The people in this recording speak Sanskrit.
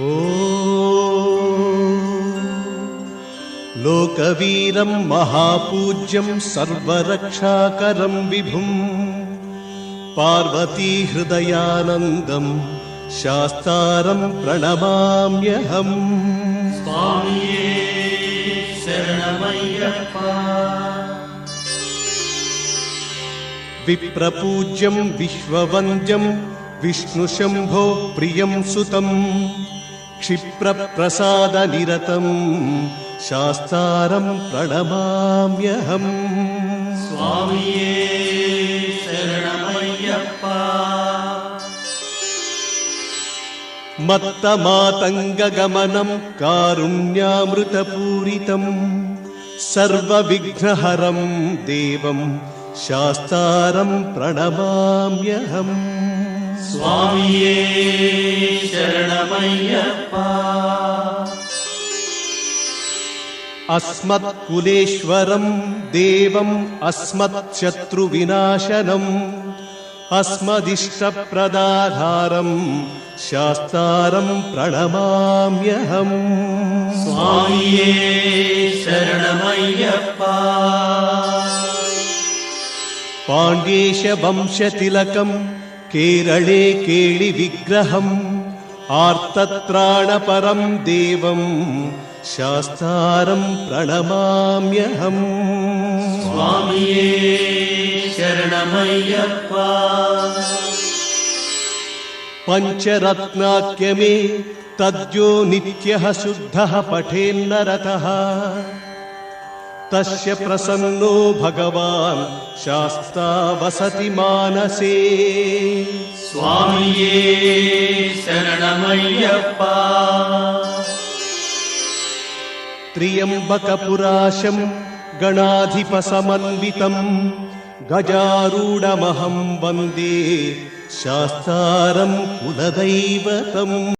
ओ लोकवीरं महापूज्यं सर्वरक्षाकरं विभुम् पार्वतीहृदयानन्दं शास्तारं प्रणमाम्यहम् स्वामिये शरणमय्यप्पा। विप्रपूज्यं विश्ववन्द्यं विष्णुशम्भो प्रियं सुतम् क्षिप्रप्रसादनिरतं शास्तारं प्रणमाम्यहम्। स्वामिये शरणमय्यप्पा। मत्तमातङ्गगमनं कारुण्यामृतपूरितम् सर्वविघ्नहरं देवं शास्तारं प्रणमाम्यहम् स्वामिये शरणमय्यप्पा। अस्मत्कुलेश्वरं देवम् अस्मच्छत्रुविनाशनम् अस्मदिष्टप्रदाधारं शास्तारं प्रणमाम्यहम्। स्वामिये शरणमय्यप्पा। पाण्ड्येशवंशतिलकं केरळे केळिविग्रहम् आर्तत्राणपरं देवं शास्तारं प्रणमाम्यहम्। स्वामिये शरणमय्यप्पा। पञ्चरत्नाख्यमे तद्यो नित्यः शुद्धः पठेन्नरतः तस्य प्रसन्नो भगवान् शास्ता वसति मानसे। स्वामिये शरणमय्यप्पा। त्र्यम्बकपुराशं गणाधिपसमन्वितम् गजारूढमहं वन्दे शास्तारं कुलदैवतम्